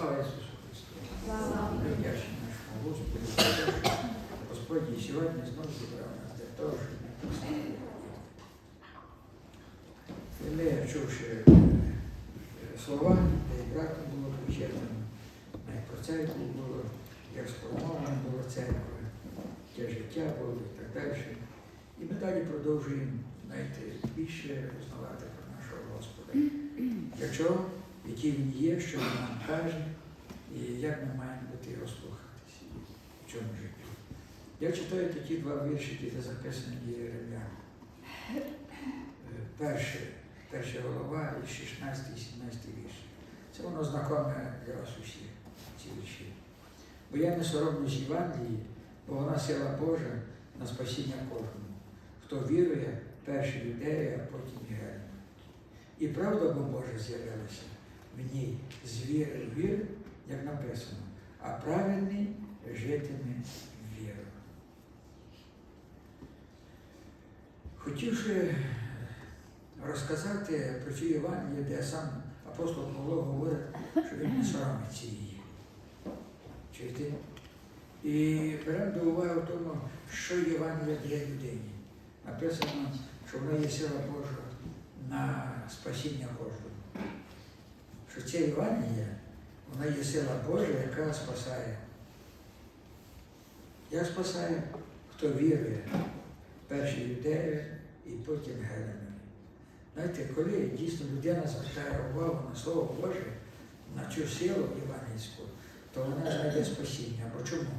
Слава Ісусу Христу! Ми вдячні нашому Господу Господь і сьогодні знову зібрав нас для того, щоб. І ми, чувши слова, де і братом було причетно, як про церкву було, як сформовано було церква, яке життя було і так далі. І ми далі продовжуємо знаєте, більше узнавати про нашого Господа. Якщо який він є, що він нам каже, і як ми маємо бути його слухатися в цьому житті. Я читаю такі два вірші, які записані Єрем'я. Е, Перше, перша голова і 16 і 17 вірш. Це воно знакоме для вас усіх, ці вірші. Бо я не соромлюсь Євангелії, бо вона сила Божа на спасіння кожному. Хто вірує, перший юдеї, а потім і герман. І правда бо Божа з'явилася в ній з віри в віру, як написано, а праведний житиме вірою. Хотівши розказати про цю Євангелію, де сам апостол Павло говорить, що він не соромиться її. Чуєте? І беремо до уваги в тому, що Євангелія для людини. Написано, що вона є сила Божа на спасіння кожного. Що ця Євангелія, вона є сила Божа, яка спасає. Як спасає, хто вірує, перший юдею і потім геленами. Знаєте, коли дійсно людина звертає увагу на Слово Боже, на цю силу євангельську, то вона знайде спасіння. Бо чому?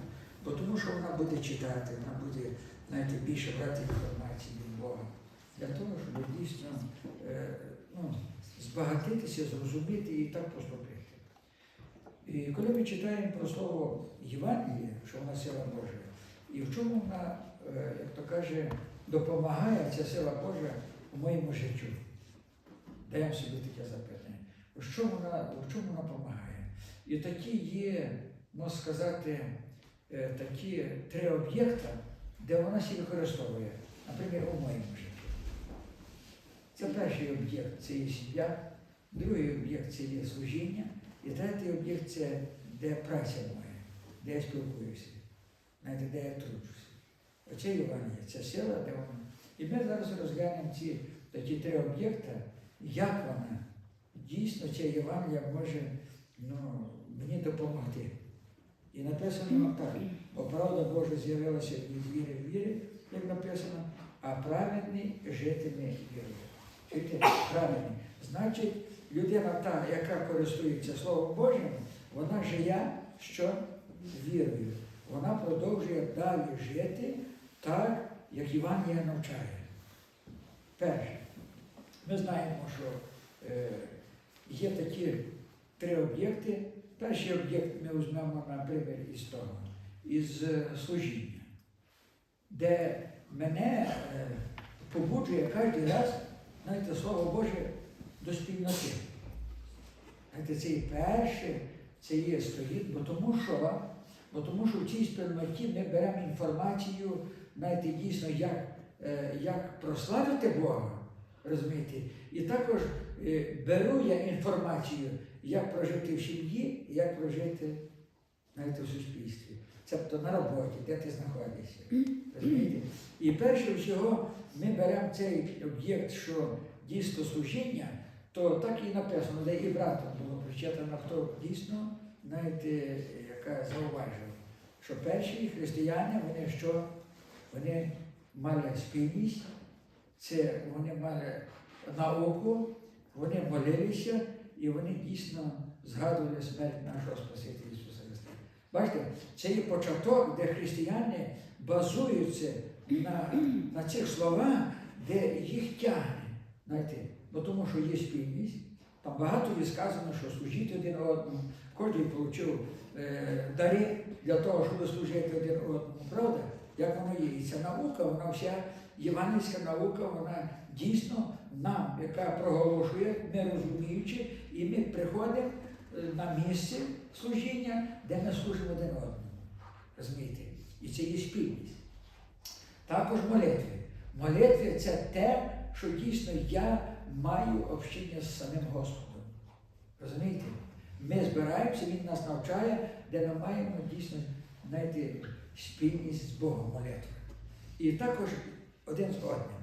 Бо тому що вона буде читати, вона буде знаєте, більше брати інформації від Бога. Для того, щоб дійсно е, ну, збагатитися, зрозуміти і так поступити. І коли ми читаємо про слово Євангелія, що вона сила Божа, і в чому вона, е, як то каже, допомагає ця сила Божа у моєму життю. Даємо собі таке запитання. В чому вона, в чому вона допомагає? І такі є, можна сказати, е, такі три об'єкта, де вона себе використовує, наприклад, у моєму житті. Це перший об'єкт це є сім'я, другий об'єкт це є служіння, і третій об'єкт це де праця моя, де я спілкуюся, знаєте, де я тружуся. Оце Євангелія, це сила, де вона. І ми зараз розглянемо ці такі три об'єкти, як вона дійсно ця Євангелія може ну, мені допомогти. І написано так, бо правда Божа з'явилася від віри в віри, як написано, а праведний житиме вірою. Чуєте? Праведний. Значить, людина та, яка користується Словом Божим, вона жиє що? Вірою. Вона продовжує далі жити так, як Євангелія навчає. Перше, ми знаємо, що е, є такі три об'єкти. Перший об'єкт ми візьмемо, наприклад, із того, із е, служіння, де мене е, побуджує кожен раз, знаєте, Слово Боже до спільноти. Знаєте, це і перше, це є стоїть, бо тому що, бо тому що в цій спільноті ми беремо інформацію, знаєте, дійсно, як, е, як прославити Бога, розумієте, і також е, беру я інформацію, як прожити в сім'ї, як прожити знаєте, в суспільстві. Тобто на роботі, де ти знаходишся. Розумієте? І перше всього ми беремо цей об'єкт, що дійсно служіння, то так і написано, де і братом було причетано, хто дійсно, знаєте, яка зауважила, що перші християни, вони що? Вони мали спільність, це вони мали науку, вони молилися і вони дійсно згадували смерть нашого Спасителя. Бачите, це є початок, де християни базуються на, на цих словах, де їх тягне. Знаєте, бо тому що є спільність. Там багато є сказано, що служити один одному. Кожен отримав е, дари для того, щоб служити один одному. Правда? Як воно є? І ця наука, вона вся євангельська наука, вона дійсно нам, яка проголошує, не розуміючи, і ми приходимо на місце служіння, де ми служимо один одному. Розумієте? І це є спільність. Також молитви. Молитви це те, що дійсно я маю общення з самим Господом. Розумієте? Ми збираємося, він нас навчає, де ми маємо дійсно знайти спільність з Богом молитви. І також один з одним.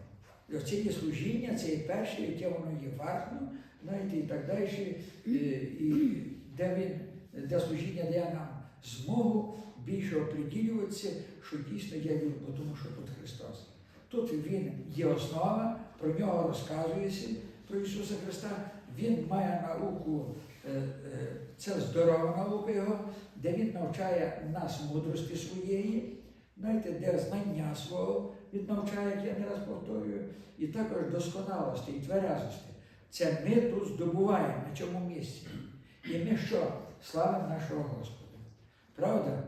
І Оце служіння, це є перше, яке воно є важно, знаєте, і так далі. І, і де він, де служіння дає нам змогу більше оприділюватися, що дійсно я люблю, тому що тут Христос. Тут він є основа, про нього розказується, про Ісуса Христа. Він має науку, е, е, це здорова наука Його, де Він навчає нас мудрості своєї, знаєте, де знання свого Він навчає, як я не раз повторюю, і також досконалості і тверезості. Це ми тут здобуваємо на цьому місці. І ми що? Славимо нашого Господа. Правда?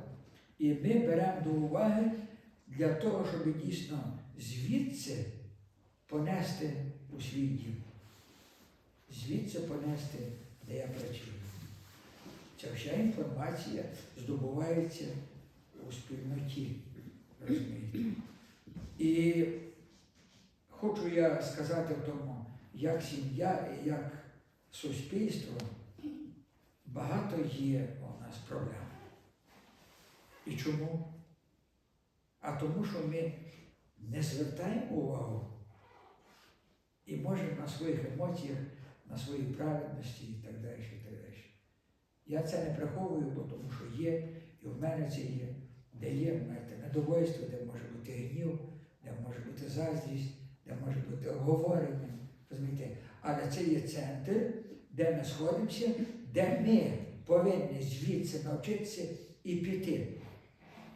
І ми беремо до уваги для того, щоб дійсно звідси понести у свій дім. Звідси понести, де я працюю. Ця вся інформація здобувається у спільноті. Розумієте? І хочу я сказати в тому, як сім'я і як суспільство багато є у нас проблем. І чому? А тому, що ми не звертаємо увагу і можемо на своїх емоціях, на своїй праведності і так далі. і так далі. Я це не приховую, бо тому що є, і в мене це є, де є знаєте, недовольство, де може бути гнів, де може бути заздрість, де може бути обговорення. Розумієте? Але це є центр, де ми сходимося, де ми повинні звідси навчитися і піти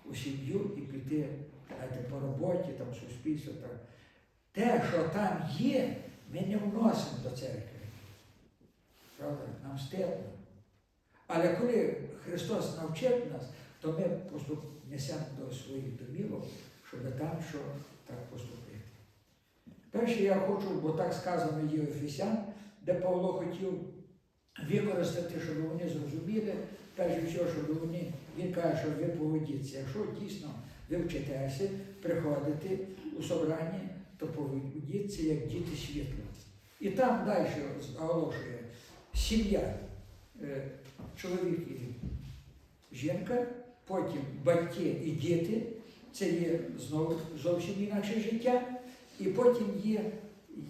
у сім'ю і піти знаєте, по роботі, там, суспільство. Там. Те, що там є, ми не вносимо до церкви. Правда? Нам стидно. Але коли Христос навчив нас, то ми просто несемо до своїх домівок, щоб там що так поступити. Перше я хочу, бо так сказано є Ефесян, де Павло хотів використати, щоб вони зрозуміли, перше всього, щоб вони, він каже, що ви поведіться. Якщо дійсно ви вчитеся приходити у собрання, то поведіться як діти світла. І там далі оголошує сім'я, е, чоловік і жінка, потім батьки і діти, це є знову зовсім інакше життя, і потім є,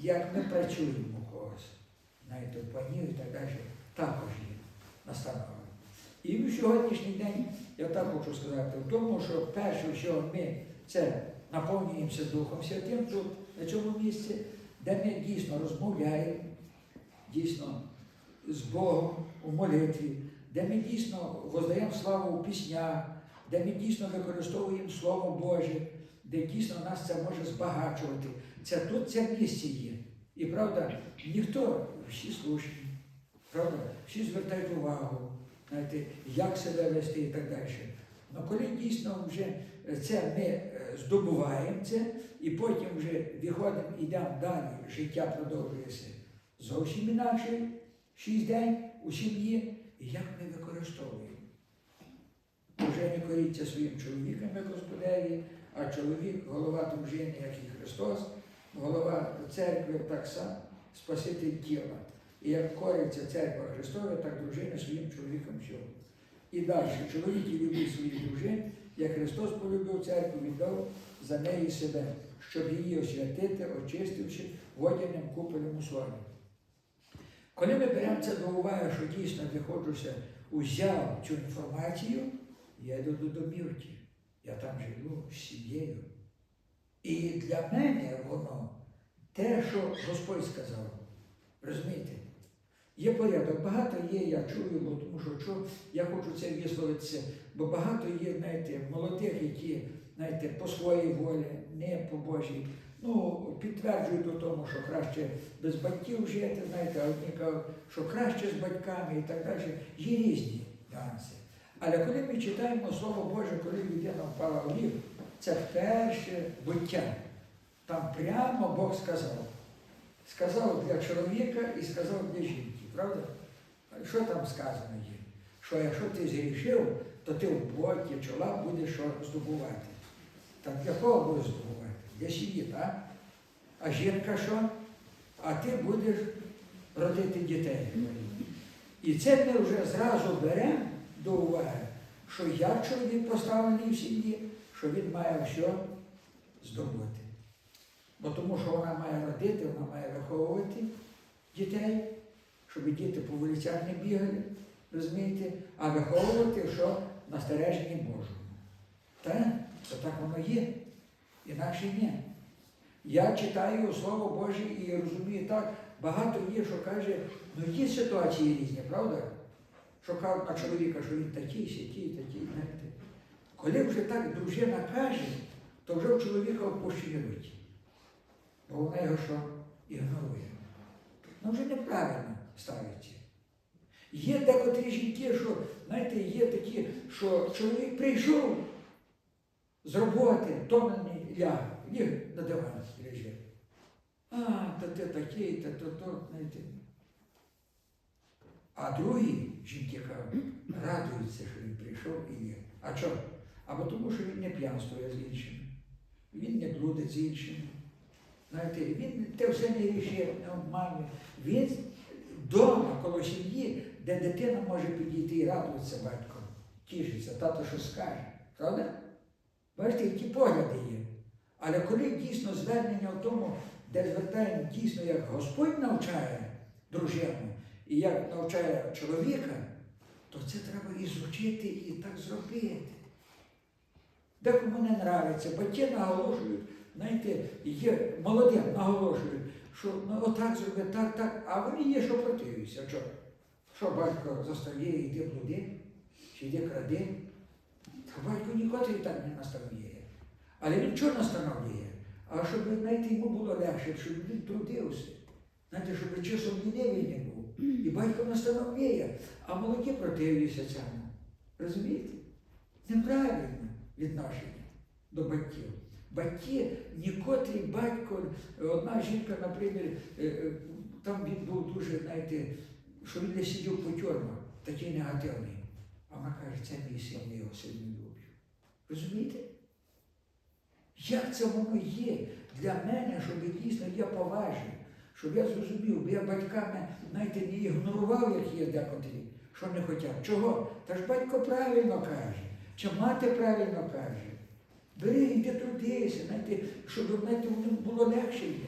як ми працюємо у когось, знаєте, в панів і так далі, також є настанова. І в сьогоднішній день я так хочу сказати, в тому, що перше, що ми це наповнюємося Духом Святим тут, на цьому місці, де ми дійсно розмовляємо, дійсно з Богом у молитві, де ми дійсно воздаємо славу у піснях, де ми дійсно використовуємо Слово Боже, де дійсно нас це може збагачувати. Це тут це місце є. І правда, ніхто, всі слушні, правда, всі звертають увагу, знаєте, як себе вести і так далі. Ну коли дійсно вже це ми е, здобуваємо це, і потім вже виходимо, йдемо далі, життя продовжується зовсім інакше, шість день у сім'ї, як ми використовуємо. Не коріться своїм чоловіком, як Господеві, а чоловік, голова дружини, як і Христос, голова церкви так само, Спаситель тіла. І як кориться церква Христова, так дружина своїм чоловіком всього. І далі, чоловіки люблять своїх дружин, як Христос полюбив церкву, віддав за неї себе, щоб її освятити, очистивши водяним куполем у слові. Коли ми беремо це до уваги, що дійсно виходжуся, узяв цю інформацію, я йду до домівки, я там живу з сім'єю. І для мене воно те, що Господь сказав. Розумієте? Є порядок, багато є, я чую, бо тому що, що я хочу це висловитися, бо багато є, знаєте, молодих, які, знаєте, по своїй волі, не по Божій, ну, підтверджують у тому, що краще без батьків жити, знаєте, а одні кажуть, що краще з батьками і так далі. Є різні нюанси. Але коли ми читаємо Слово Боже, коли людина впала в гріх, це перше буття. Там прямо Бог сказав. Сказав для чоловіка і сказав для жінки, правда? Що там сказано є? Що якщо ти згрішив, то ти в боті чола будеш здобувати. Так для кого будеш здобувати? Для сім'ї, так? А жінка що? А ти будеш родити дітей. І це ми вже зразу беремо до уваги, що як чоловік поставлений в сім'ї, що він має все здобути. Бо тому що вона має родити, вона має виховувати дітей, щоб діти по вулицях не бігали, розумієте, а виховувати, що на стереженні Божому. Так? Це так воно є. Інакше ні. Я читаю Слово Боже і розумію так, багато є, що каже, ну є ситуації різні, правда? Кажуть на чоловіка, що він такий, сякий, такий, знаєте. Коли вже так дружина каже, то вже у чоловіка опущені руки. Бо вона його що ігнорує. Ну вже неправильно ставиться. Є декотрі жінки, що, знаєте, є такі, що чоловік прийшов з роботи, втомлений ляг, ліг на диван лежить. А, та ти такий, та то, то, знаєте. А другі жінки кажуть, радуються, що він прийшов і є. А чого? Або тому, що він не п'янствує з іншими, він не блудить з іншими. Знаєте, він те все не рішив, не обманює. Він вдома, коло сім'ї, де дитина може підійти і радуватися батьком, тішиться, тато що скаже. Правда? Бачите, які погляди є. Але коли дійсно звернення в тому, де звертаємо дійсно, як Господь навчає дружину і як навчає чоловіка, то це треба і звучити, і так зробити. Декому не нравиться, батьки наголошують, знаєте, є молодим наголошують, що ну, отак зроби, так, так, а вони є, що противуються. Що, що батько заставляє, йди блуди, чи йди кради. Та батько ніколи так не наставляє. Але він чого настановлює? А щоб знаєте, йому було легше, щоб він трудився. Знаєте, щоб часом лінивий не був. І батько настановлює, а молоді противляються цьому. Розумієте? Неправильно відношення до батьків. Батьки, нікотрий батько, одна жінка, наприклад, е, е, там він був дуже, знаєте, що він не сидів по тюрмах, такий негативний. А вона каже, це мій син, я його сильно люблю. Розумієте? Як це воно є для мене, щоб дійсно я поважив, щоб я зрозумів, бо я батьками, знаєте, не ігнорував, як є декотрі, що не хотять. Чого? Та ж батько правильно каже, чи мати правильно каже. Бери, йди трудися, знаєте, щоб знаєте, було легше. йде.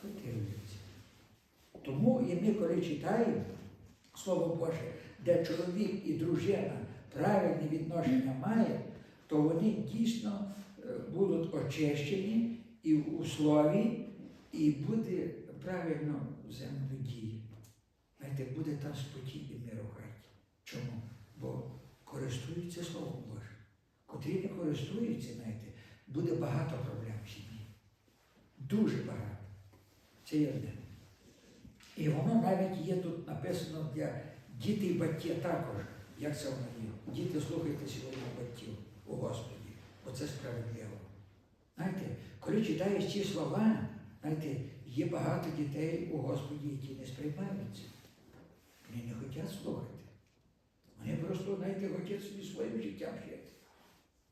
Противляться. Тому і ми, коли читаємо Слово Боже, де чоловік і дружина правильне відношення мають, то вони дійсно е, будуть очищені і у слові, і буде правильно взаємодії. Знаєте, буде там спокій і мир хаті. Чому? Бо користуються Словом Божим. Котрі не користуються, знаєте, буде багато проблем в сім'ї. Дуже багато. Це є одне. І воно навіть є тут написано для діти і батьки також. Як це воно є? Діти, слухайте сьогодні батьків у Господі, бо це справедливо. Знаєте, коли читаєш ці слова, знаєте, є багато дітей у Господі, які не сприймаються. Вони не хочуть слухати. Вони просто, знаєте, хочуть собі своїм життям жити.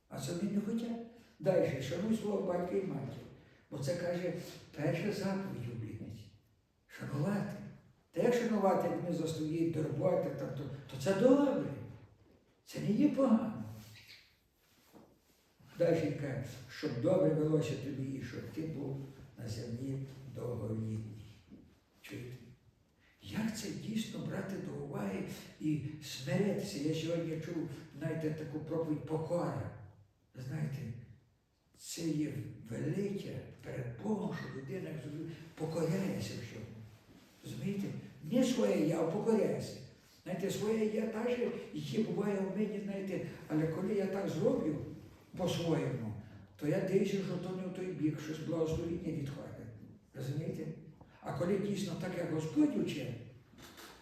А самі не хочуть. Далі, шануй свого батька і матір. Бо це каже перша заповідь у блідниці. Шанувати. Як шанувати, як вони застоїть до роботи, то, то це добре. Це не є погано. Далі каже, щоб добре велося тобі і щоб ти був на землі довголітній. Чуєте? Як це дійсно брати до уваги і смиритися? Я сьогодні чув, знаєте, таку проповідь покора. Знаєте, це є велике перед Богом, що людина покоряється всьому. Розумієте? Не своє я, а покоряйся. Знаєте, своє я теж є, буває у мені, знаєте, але коли я так зроблю по-своєму, то я дивлюся, що то не в той бік, щось благословіння відходить. Розумієте? А коли дійсно так, як Господь учив,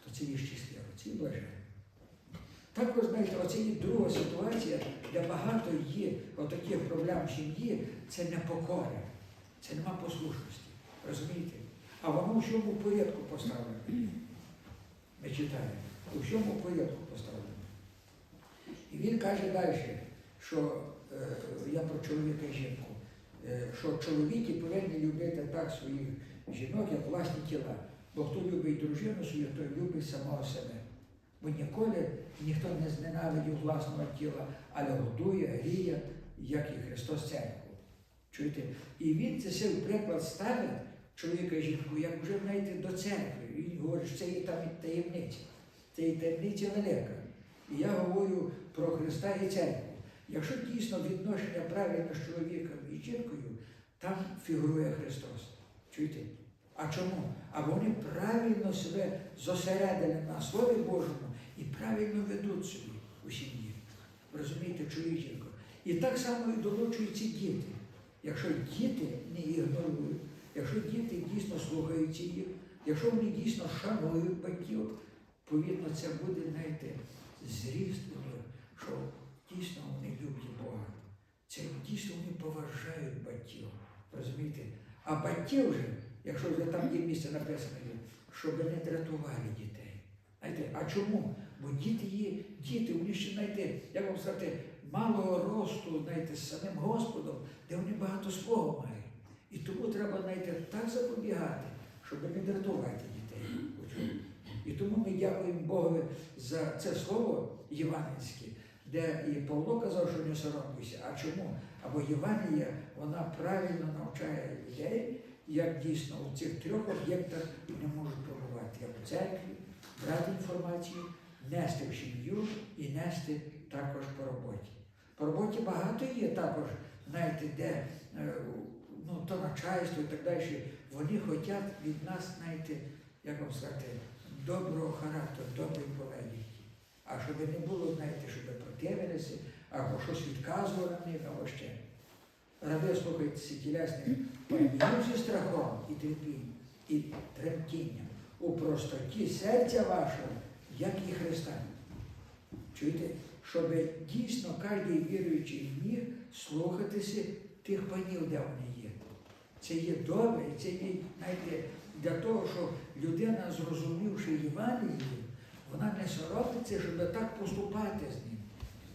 то це є щасливо, це є блаженно. Також, знаєте, оце є друга ситуація, де багато є отаких проблем в сім'ї, це непокора, це нема послушності. Розумієте? А воно у всьому порядку поставлено. Ми читаємо, у всьому порядку поставлено. І він каже далі, що я про чоловіка і жінку, е, що чоловіки повинні любити так своїх жінок, як власні тіла. Бо хто любить дружину свою, той любить самого себе. Бо ніколи ніхто не зненавидів власного тіла, але годує, гріє, як і Христос церкву. Чуєте? І він це все приклад ставить чоловіка і жінку, як вже знаєте, до церкви. Він говорить, що це є там і таємниця. Це є таємниця велика. І я говорю про Христа і церкву. Якщо дійсно відношення правильно з чоловіком і жінкою, там фігурує Христос. Чуєте? А чому? А вони правильно себе зосередили на Слові Божому і правильно ведуть собі у сім'ї. Розумієте, чоловік жінку. І так само і долучуються діти. Якщо діти не ігнорують, якщо діти дійсно слухаються їх, якщо вони дійсно шанують батьків, повідно це буде, знаєте, зріст що дійсно вони люблять Бога. Це дійсно вони поважають батьків. Розумієте? А батьки вже, якщо вже там є місце написано, щоб не дратували дітей. Знаєте, а чому? Бо діти є діти, вони ще знаєте, як вам сказати, малого росту, знаєте, з самим Господом, де вони багато свого мають. І тому треба, знаєте, так запобігати, щоб не дратувати дітей. І тому ми дякуємо Богові за це слово євангельське, де і Павло казав, що не соромтеся. А чому? Або Євангелія, вона правильно навчає людей, як дійсно у цих трьох об'єктах не можуть пробувати, як в церкві, брати інформацію, нести в сім'ю і нести також по роботі. По роботі багато є також, знаєте, де е, ну, то начальство і так далі. Вони хочуть від нас, знаєте, як вам сказати, доброго характеру, доброї поведінки. А щоб не було, знаєте, щоб противилися, або щось відказували на або ще. Ради слухайтеся тілесних панів зі страхом і терпінням, і тремтінням у простоті серця вашого, як і Христа. Чуєте? Щоб дійсно кожен віруючий міг слухатися тих панів, де вони є. Це є добре, це є, знаєте, для того, щоб людина, зрозумівши Євангелію, вона не соромиться, щоб так поступати з ним.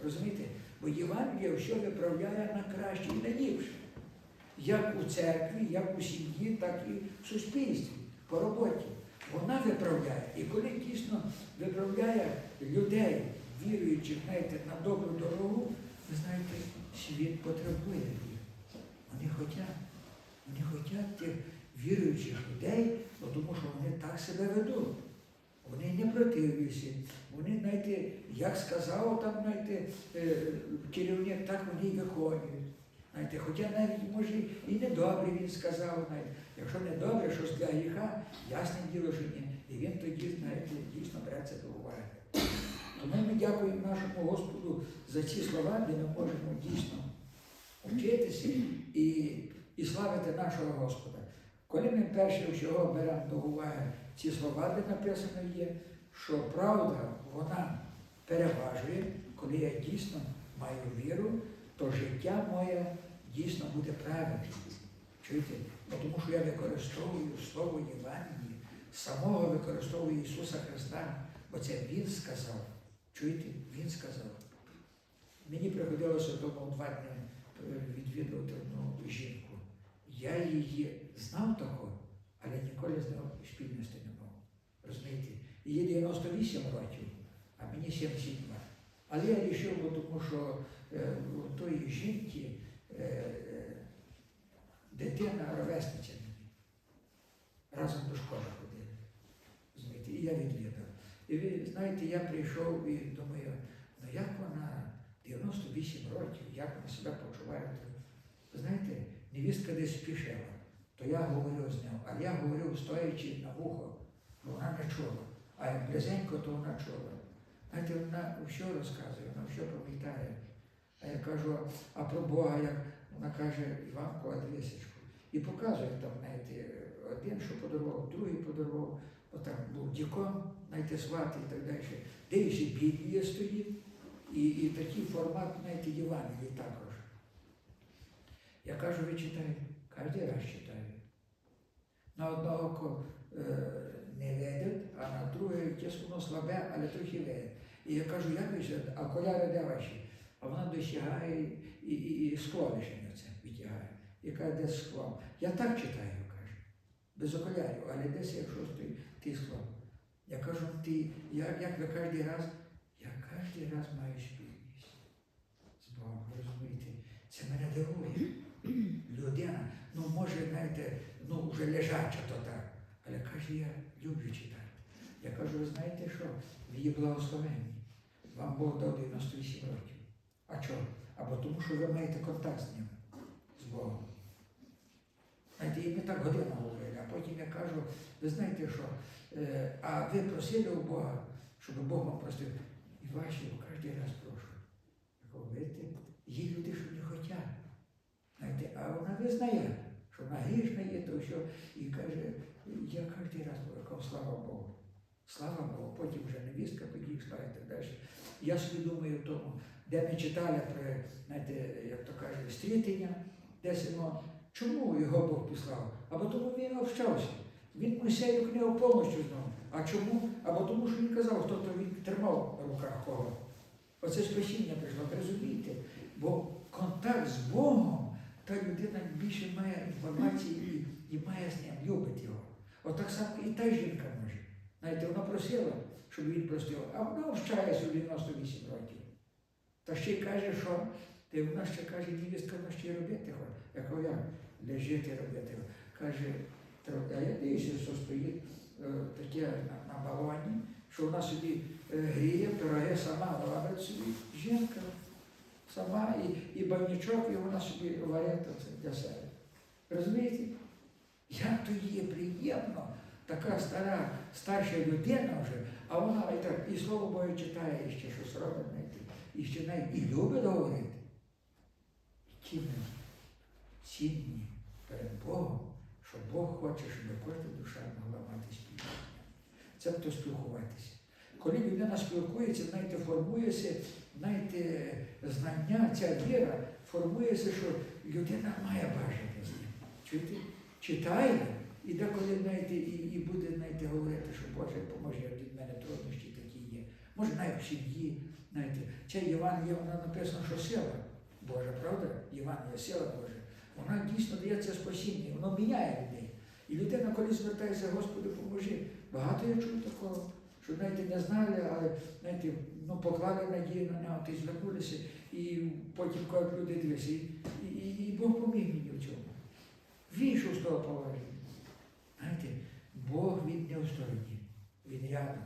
Розумієте? Бо Євангелія все виправляє на краще і на ліпше. Як у церкві, як у сім'ї, так і в суспільстві, по роботі. Вона виправляє. І коли дійсно виправляє людей, віруючих, знаєте, на добру дорогу, ви знаєте, світ потребує їх. Вони хочуть. Вони хочуть тих віруючих людей, тому що вони так себе ведуть. Вони не противляться. Вони, знаєте, як сказав там, знаєте, е, керівник, так вони і виконують. Знаєте, хоча навіть, може, і недобре він сказав, знаєте. Якщо недобре, щось для гріха, ясне діло, що ні. І він тоді, знаєте, дійсно бере це до уваги. Тому ми дякуємо нашому Господу за ці слова, де ми можемо дійсно вчитися і, і славити нашого Господа. Коли ми перше всього беремо до уваги ці слова, де написано є, що правда вона переважує, коли я дійсно маю віру, то життя моє дійсно буде правильним. Чуєте? Тому що я використовую слово Євангелії, самого використовую Ісуса Христа, бо це Він сказав. Чуєте? Він сказав. Мені приходилося тому два дні відвідувати одну жінку. Я її знав того, але ніколи з нею спільності не мав. Розумієте? Їй 98 років, а мені 72. Але я вирішив, бо тому що е, у тої жінки е, е, дитина ровесниця мені. Разом до школи ходили. Розумієте? І я відвідав. І ви знаєте, я прийшов і думаю, ну як вона 98 років, як вона себе почуває? Знаєте, невістка десь спішила, то я говорив з нею, а я говорив стоячи на вухо, вона не чула. А як близенько, то вона чула. Знаєте, вона все розказує, вона все пам'ятає. А я кажу, а про Бога, як вона каже, Іванку, а. І показує там, знаєте, один, що подарував, другий подарував, отам був дікон, знаєте, свати і так далі. Де ще Біблія стоїть, і, і такий формат, знаєте, Євангелії також. Я кажу, ви читаєте? Кожен раз читаю. На одне око е, не видить, а на друге якесь воно слабе, але трохи видить. І я кажу, як ви читаєте? А коляри де ваші? А вона досягає і, і, і скло на це відтягає. І каже, де з склом? Я так читаю, каже. Без окулярів, але десь якщо стоїть ти склом. Я кажу, ти, як, як ви кожен раз, я кожен раз маю спільність з Богом, розумієте? Це мене дивує. Людина, ну може, знаєте, ну вже лежача то так, але каже, я люблю читати. Я кажу, ви знаєте що? В її благословенні. Вам Бог дав 98 років. А чого? Або тому, що ви маєте контакт з ним, з Богом. Знаєте, і ми так годину говорили, а потім я кажу, ви знаєте що, е, а ви просили у Бога, щоб Бог вам простив. І ваші кожен раз прошу. Кажу, є люди, що не хочуть. Знаєте, а вона визнає, що вона грішна є, то що, і каже, я кожен раз кажу, слава Богу. Слава Богу, потім вже невістка підійшла і так далі. Я собі в тому, де ми читали про, знаєте, як то каже, стрітення, десь воно, чому його Бог післав? Або тому він общався. Він Мойсею книгу повністю знав. А чому? Або тому, що він казав, хто то він тримав в руках кого. Оце спасіння прийшло, розумієте? Бо контакт з Богом, та людина більше має інформації і, і має з ним, любить його. От так само і та жінка може. Знаєте, вона просила, щоб він простив, а вона общається у 98 років. Та ще й каже, що ти вона ще каже, невістка вона ще робити хоче. Я кажу, як лежити робити. Каже, «Та- а я дивлюся, що стоїть е, таке на, балоні, що вона собі е, гріє, пироги сама робить собі жінка. Сама і, і банячок, і вона собі варить для себе. Розумієте? Як то є приємно, така стара, старша людина вже, а вона і так, і слово Боже читає, і ще щось робить, і ще навіть і любить говорити. Які ми цінні перед Богом, що Бог хоче, щоб кожна душа могла мати спілкування. Це то спілкуватися. Коли людина спілкується, знаєте, формується, знаєте, знання, ця віра, формується, що людина має бажання з ним. Чуєте? Читає, і деколи, знаєте, і, і буде, знаєте, говорити, що Боже, поможи, від мене труднощі такі є. Може, навіть в сім'ї, знаєте, ця Євангелія, вона написано, що сила Божа, правда? Євангелія, сила Божа. Вона дійсно дає це спасіння, воно міняє людей. І людина, коли звертається, Господи, поможи. Багато я чув такого, що знаєте, не знали, але знаєте, ну, поклали надію на нього, ти звернулися, і потім кажуть люди дивися, і, і, і Бог поміг мені в цьому. Вийшов з того положення. Знаєте, Бог він не в стороні, він рядом.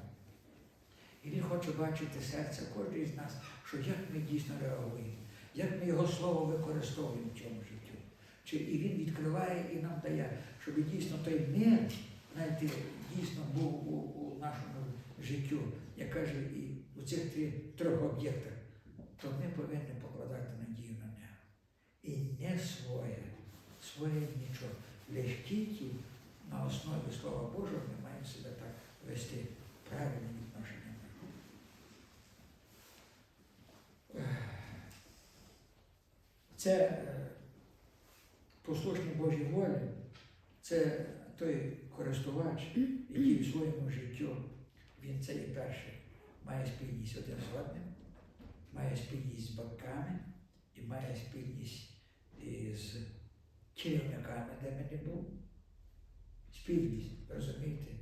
І він хоче бачити серце кожного з нас, що як ми дійсно реагуємо, як ми його слово використовуємо в цьому життю. Чи, і він відкриває і нам дає, щоб дійсно той мир, знаєте, дійсно був у, у нашому життю, як каже, і у цих трьох об'єктах, то ми повинні покладати надію на нього. І не своє, своє нічого. Лише тільки на основі Слова Божого ми маємо себе так вести правильне відношення. Це е, послушні Божій волі, це той користувач, який в своєму життю, він це є перший, має спільність один з одним, має спільність з батьками і має спільність із керівниками, де ми не був. Спільність, розумієте?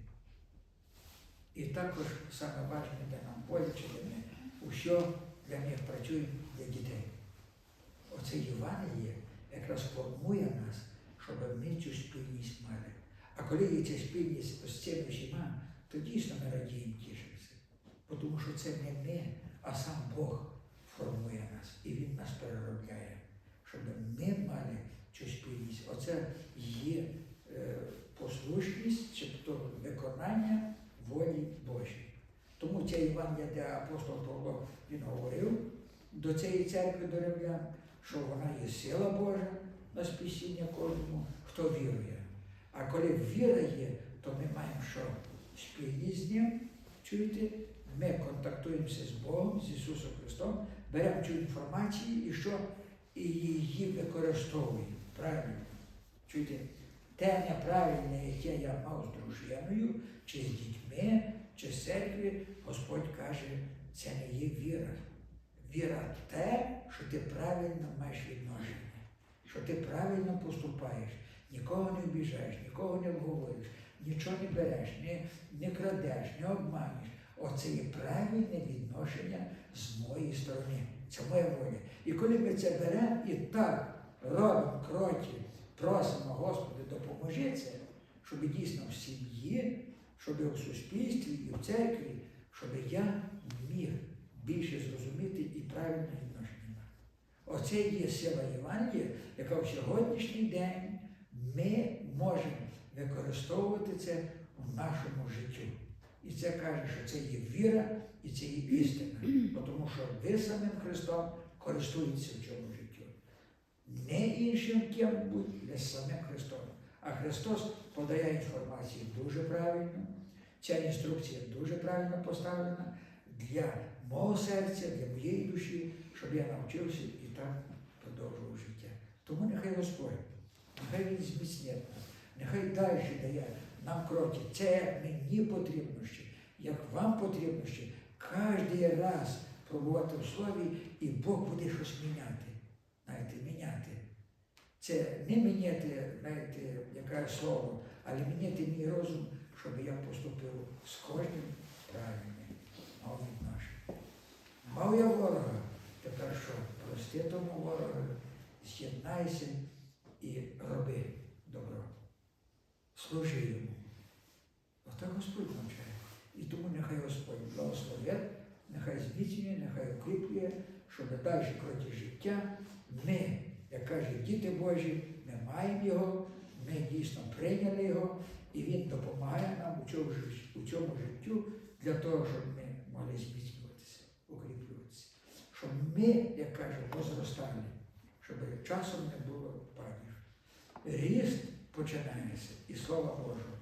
І також саме важливе для нам боляче, де ми у що для них працюємо для дітей. Оце Євангеліє якраз формує нас, щоб ми цю спільність мали. А коли є ця спільність з цими всіма, то дійсно ми радіємо тішимося. Бо Тому що це не ми, а сам Бог формує нас і Він нас переробляє, щоб ми мали цю спільність. Оце є е, послушність, чи то виконання волі Божої. Тому ця Євангелія, де апостол Павло він говорив до цієї церкви до римлян, що вона є сила Божа на спасіння кожному, хто вірує. А коли віра є, то ми маємо що спільність з ним, чуєте, ми контактуємося з Богом, з Ісусом Христом, беремо цю інформацію і що? І її використовуємо. Правильно? Чуєте? Те неправильне, яке я мав з дружиною, чи з дітьми, чи з церкви, Господь каже, це не є віра. Віра те, що ти правильно маєш відношення, що ти правильно поступаєш, нікого не обіжаєш, нікого не обговорюєш, нічого не береш, не, не крадеш, не обманеш. Оце є правильне відношення з моєї сторони. Це моя воля. І коли ми це беремо і так робимо кроки, просимо, Господи, допоможи це, щоб дійсно в сім'ї, щоб у суспільстві і в церкві, щоб я міг більше зрозуміти і правильне відношення. Оце є сила Євангелія, яка в сьогоднішній день ми можемо використовувати це в нашому житті. І це каже, що це є віра і це є істина. Тому що ви самим Христом користуєтеся в цьому житті. Не іншим ким-будь, але самим Христом. А Христос подає інформацію дуже правильно. Ця інструкція дуже правильно поставлена для мого серця, для моєї душі, щоб я навчився і так продовжував життя. Тому нехай Господь, нехай Він зміцнить нас, нехай далі дає нам кроки. Це мені потрібно ще, як вам потрібно ще, кожен раз пробувати в слові, і Бог буде щось міняти. Знаєте, міняти. Це не міняти, знаєте, яке слово, але міняти мій розум, щоб я поступив з кожним правильним, мав відношення. Мав я ворога, тепер що? Прости тому ворогу, з'єднайся і роби добро. Служи йому. Отак Господь навчає. І тому нехай Господь благословить, нехай зміцнює, нехай укріплює, щоб далі кроки життя ми, як кажуть діти Божі, ми маємо його, ми дійсно прийняли його, і Він допомагає нам у цьому, у цьому життю для того, щоб ми могли зміцнюватися, укріплюватися. Щоб ми, як кажуть, возростали, щоб часом не було падів. Ріст починається із Слова Божого,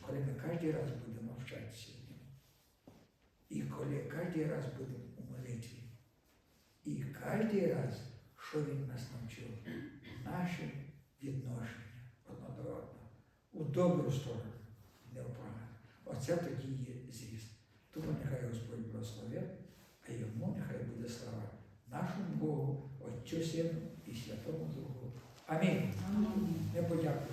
коли ми кожен раз будемо вчатися. І коли кожен раз будемо у молитві. І кожен раз, що він нас навчив, наші відношення одне до одного у добру сторону, не в погану. Оце тоді є зріст. Тому нехай Господь благословить, а йому нехай буде слава нашому Богу, Отцю Сину і Святому Духу. Амінь. Не подякуємо.